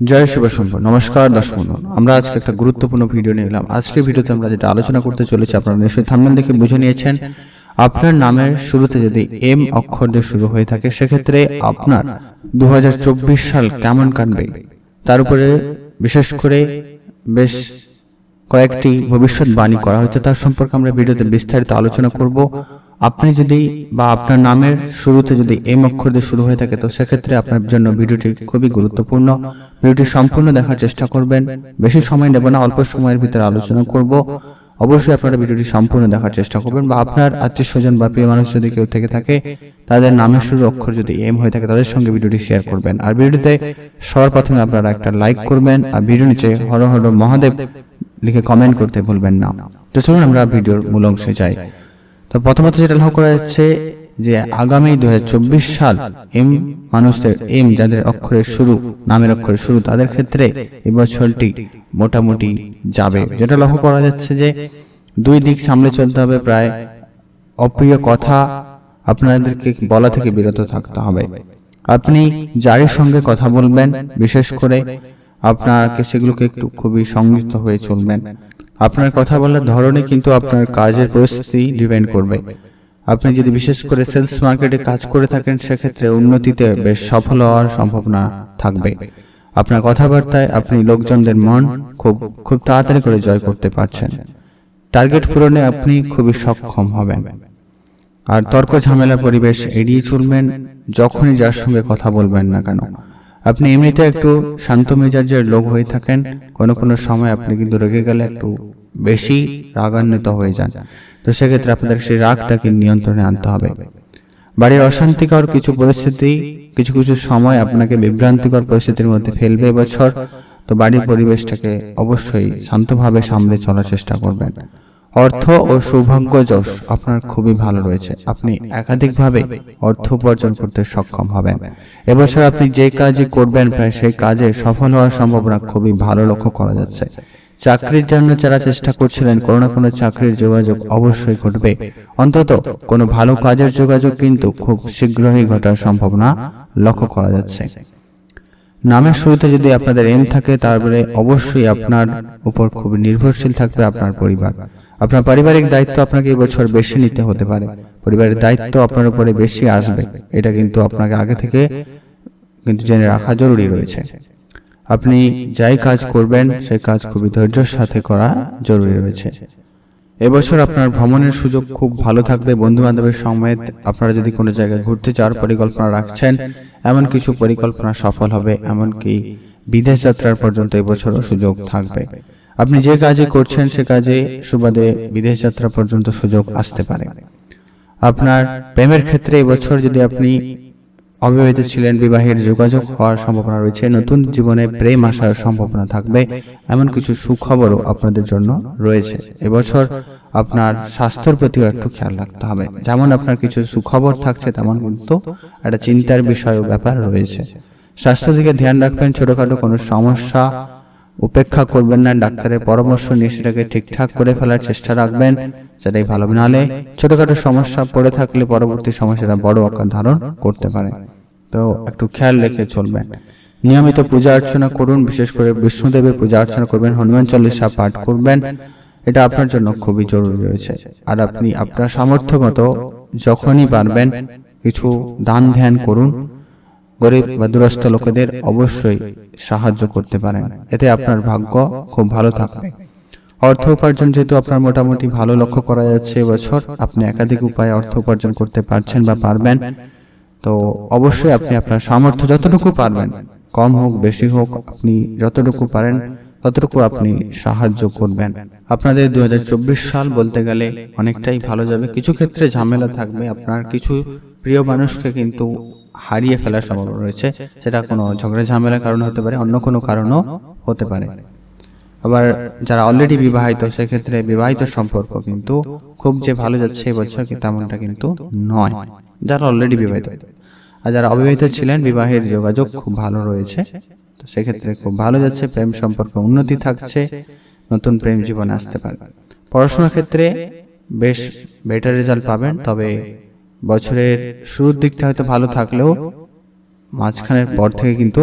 জয় শম্ভু নমস্কার দর্শক আমরা আজকে একটা গুরুত্বপূর্ণ ভিডিও নিয়ে এলাম। আজকের ভিডিওতে আমরা যেটা আলোচনা করতে চলেছি, আপনারা নিশ্চয়ই থামনেল দেখে বুঝে নিয়েছেন। আপনার নামের শুরুতে যদি এম অক্ষর দিয়ে শুরু হয়ে থাকে, সেক্ষেত্রে আপনার দু সাল কেমন কাটবে? তার উপরে বিশেষ করে বেশ কয়েকটি ভবিষ্যৎবাণী করা হয়েছে, তার সম্পর্কে আমরা ভিডিওতে বিস্তারিত আলোচনা করব। আপনি যদি বা আপনার নামের শুরুতে যদি এম অক্ষর দিয়ে শুরু হয়ে থাকে, তো সেক্ষেত্রে আপনার জন্য ভিডিওটি খুবই গুরুত্বপূর্ণ। ভিডিওটি সম্পূর্ণ দেখার চেষ্টা করবেন। বেশি সময় নেব না, অল্প সময়ের ভিতরে আলোচনা করব। অবশ্যই আপনারা ভিডিওটি সম্পূর্ণ দেখার চেষ্টা করবেন বা আপনার আত্মীয় স্বজন বা প্রিয় মানুষ যদি কেউ থেকে থাকে, তাদের নামের শুরু অক্ষর যদি এম হয়ে থাকে, তাদের সঙ্গে ভিডিওটি শেয়ার করবেন। আর ভিডিওতে সবার প্রথমে আপনারা একটা লাইক করবেন আর ভিডিও নিচে হর হর মহাদেব লিখে কমেন্ট করতে ভুলবেন না। তো চলুন আমরা ভিডিওর মূল অংশে যাই। তো প্রথমত যেটা লক্ষ্য করা যাচ্ছে যে আগামী দুহাজার চব্বিশ সাল এম মানুষদের এম যাদের অক্ষরের শুরু, নামের অক্ষরের শুরু তাদের ক্ষেত্রে এই বছরটি মোটামুটি যাবে। যেটা লক্ষ্য করা যাচ্ছে যে দুই দিক সামলে চলতে হবে প্রায়। অপ্রিয় কথা আপনাদেরকে বলা থেকে বিরত থাকতে হবে। আপনি যারই সঙ্গে কথা বলবেন, বিশেষ করে আপনাকে সেগুলোকে একটু খুবই সংযুক্ত হয়ে চলবেন। আপনার কথা বলার ধরনে কিন্তু আপনার কাজের পরিস্থিতি ডিপেন্ড করবে। আপনি যদি বিশেষ করে সেলস মার্কেটে কাজ করে থাকেন সেক্ষেত্রে উন্নতিতে বেশ সফল হওয়ার সম্ভাবনা থাকবে। আপনার কথাবার্তায় আপনি লোকজনদের মন খুব খুব তাড়াতাড়ি করে জয় করতে পারছেন। টার্গেট পূরণে আপনি খুবই সক্ষম হবেন। আর তর্ক ঝামেলা পরিবেশ এড়িয়ে চলবেন যখনই যার সঙ্গে কথা বলবেন না কেন। আপনি এমনিতে একটু শান্ত মেজাজের লোক হয়ে থাকেন কোনো কোনো সময় আপনি কিন্তু রেগে গেলে একটু বেশি রাগান্বিত হয়ে যান। তো সেক্ষেত্রে আপনাদের সেই রাগটাকে নিয়ন্ত্রণে আনতে হবে। বাড়ির অশান্তিকর কিছু পরিস্থিতি, কিছু কিছু সময় আপনাকে বিভ্রান্তিকর পরিস্থিতির মধ্যে ফেলবে এবছর তো বাড়ির পরিবেশটাকে অবশ্যই শান্তভাবে সামলে চলার চেষ্টা করবেন। অর্থ ও সৌভাগ্য যশ আপনার খুবই ভালো রয়েছে। আপনি একাধিকভাবে অর্থ উপার্জন করতে সক্ষম হবেন। এবছর আপনি যে কাজই করবেন, প্রায় সেই কাজে সফল হওয়ার সম্ভাবনা খুবই ভালো লক্ষ্য করা যাচ্ছে। চাকরির জন্য যারা চেষ্টা করছিলেন, কোনো না কোনো চাকরির যোগাযোগ অবশ্যই ঘটবে। অন্তত কোনো ভালো কাজের যোগাযোগ কিন্তু খুব শীঘ্রই ঘটার সম্ভাবনা লক্ষ্য করা যাচ্ছে। নামের শুরুতে যদি আপনাদের এম থাকে, তারপরে অবশ্যই আপনার উপর খুব নির্ভরশীল থাকবে আপনার পরিবার। আপনার পারিবারিক দায়িত্ব আপনাকে এই বছর বেশি নিতে হতে পারে। পরিবারের দায়িত্ব আপনার উপরে বেশি আসবে। এটা কিন্তু আপনাকে আগে থেকে কিন্তু জেনে রাখা জরুরি রয়েছে। আপনি যাই কাজ করবেন সেই কাজ খুবই ধৈর্যের সাথে করা জরুরি রয়েছে। এবছর আপনার ভ্রমণের সুযোগ খুব ভালো থাকবে বন্ধু বান্ধবের সমেত আপনারা যদি কোনো জায়গায় ঘুরতে যাওয়ার পরিকল্পনা রাখছেন এমন কিছু পরিকল্পনা সফল হবে এমনকি বিদেশ যাত্রার পর্যন্ত এবছরও সুযোগ থাকবে। আপনি যে কাজে করছেন সে কাজে সুবাদে বিদেশ যাত্রা পর্যন্ত সুযোগ আসতে পারে। আপনার প্রেমের ক্ষেত্রে এবছর যদি আপনি অবিবাহিত ছিলেন, বিবাহের যোগাযোগ হওয়ার সম্ভাবনা রয়েছে, নতুন জীবনে প্রেম আসার সম্ভাবনা থাকবে, এমন কিছু সুখবরও আপনাদের জন্য রয়েছে। এবছর আপনার স্বাস্থ্যের প্রতিও একটু খেয়াল রাখতে হবে। যেমন আপনার কিছু সুখবর থাকছে, তেমন কিন্তু একটা চিন্তার বিষয় ব্যাপার রয়েছে। স্বাস্থ্য দিকে ধ্যান রাখবেন, ছোটখাটো কোনো সমস্যা উপেক্ষা করবেন না, ডাক্তারের পরামর্শ নিয়ে সেটাকে ঠিকঠাক করে ফেলার চেষ্টা রাখবেন সেটাই ভালো। নাহলে ছোটখাটো সমস্যা পড়ে থাকলে পরবর্তী সমস্যাটা বড় আকার ধারণ করতে পারে তো একটু খেয়াল রেখে চলবেন নিয়মিত পূজা অর্চনা করুন, বিশেষ করে বিষ্ণুদেবের পূজা অর্চনা করবেন, হনুমান চল্লিশা পাঠ করবেন, এটা আপনার জন্য খুবই জরুরি রয়েছে আর আপনি আপনার সামর্থ্য মতো যখনই পারবেন, কিছু দান ধ্যান করুন গরিব বা দুরস্থ লোকেদের অবশ্যই সাহায্য করতে পারেন। এতে আপনার ভাগ্য খুব ভালো থাকবে। অর্থ উপার্জন যেহেতু আপনার মোটামুটি ভালো লক্ষ্য করা যাচ্ছে, এবছর আপনি একাধিক উপায়ে অর্থ উপার্জন করতে পারছেন বা পারবেন। তো অবশ্যই আপনি আপনার সামর্থ্য যতটুকু পারবেন, কম হোক, বেশি হোক, আপনি যতটুকু পারেন, ততটুকু আপনি সাহায্য করবেন। আপনাদের দু হাজার চব্বিশ সাল বলতে গেলে অনেকটাই ভালো যাবে। কিছু ক্ষেত্রে ঝামেলা থাকবে। আপনার কিছু প্রিয় মানুষকে কিন্তু হারিয়ে ফেলার সম্ভাবনা রয়েছে। সেটা কোনো ঝগড়া ঝামেলার কারণে হতে পারে অন্য কোনো কারণও হতে পারে। আবার যারা অলরেডি বিবাহিত সেক্ষেত্রে বিবাহিত সম্পর্ক কিন্তু খুব যে ভালো যাচ্ছে এবছর তেমনটা কিন্তু নয়। যারা অলরেডি বিবাহিত। আর যারা অবিবাহিত ছিলেন বিবাহের যোগাযোগ খুব ভালো রয়েছে। তো সেক্ষেত্রে খুব ভালো যাচ্ছে প্রেম সম্পর্ক উন্নতি থাকছে নতুন প্রেম জীবনে আসতে পারে পড়াশোনার ক্ষেত্রে বেশ বেটার রেজাল্ট পাবেন তবে বছরের শুরুর দিকটা হয়তো ভালো থাকলেও মাঝখানের পর থেকে কিন্তু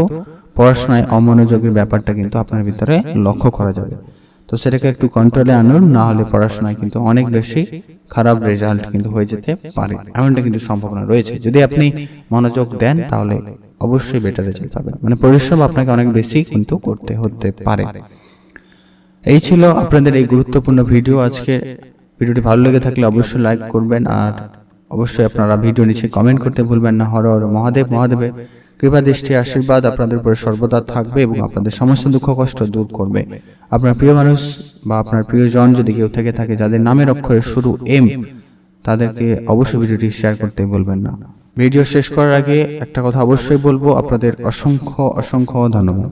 পড়াশোনায় অমনোযোগের ব্যাপারটা কিন্তু আপনার ভিতরে লক্ষ্য করা যাবে। তো সেটাকে একটু কন্ট্রোলে আনুন, না হলে পড়াশোনায় কিন্তু অনেক বেশি খারাপ রেজাল্ট কিন্তু হয়ে যেতে পারে। এমনটা কিন্তু সম্ভাবনা রয়েছে। যদি আপনি মনোযোগ দেন, তাহলে অবশ্যই বেটার রেজাল্ট পাবেন। মানে পরিশ্রম আপনাকে অনেক বেশি কিন্তু করতে হতে পারে। এই ছিল আপনাদের এই গুরুত্বপূর্ণ ভিডিও আজকে ভিডিওটি ভালো লেগে থাকলে অবশ্যই লাইক করবেন আর অবশ্যই আপনারা ভিডিও নিচে কমেন্ট করতে ভুলবেন না। হর হর মহাদেব, মহাদেবের কৃপা, দৃষ্টি, আশীর্বাদ আপনাদের উপরে সর্বদা থাকবে এবং আপনাদের সমস্ত দুঃখ, কষ্ট দূর করবে। আপনার প্রিয় মানুষ বা আপনার প্রিয়জন যদি কেউ থেকে থাকে যাদের নামের অক্ষরের শুরু এম তাদেরকে অবশ্যই ভিডিওটি শেয়ার করতে ভুলবেন না। ভিডিও শেষ করার আগে একটা কথা অবশ্যই বলব, আপনাদের অসংখ্য অসংখ্য ধন্যবাদ।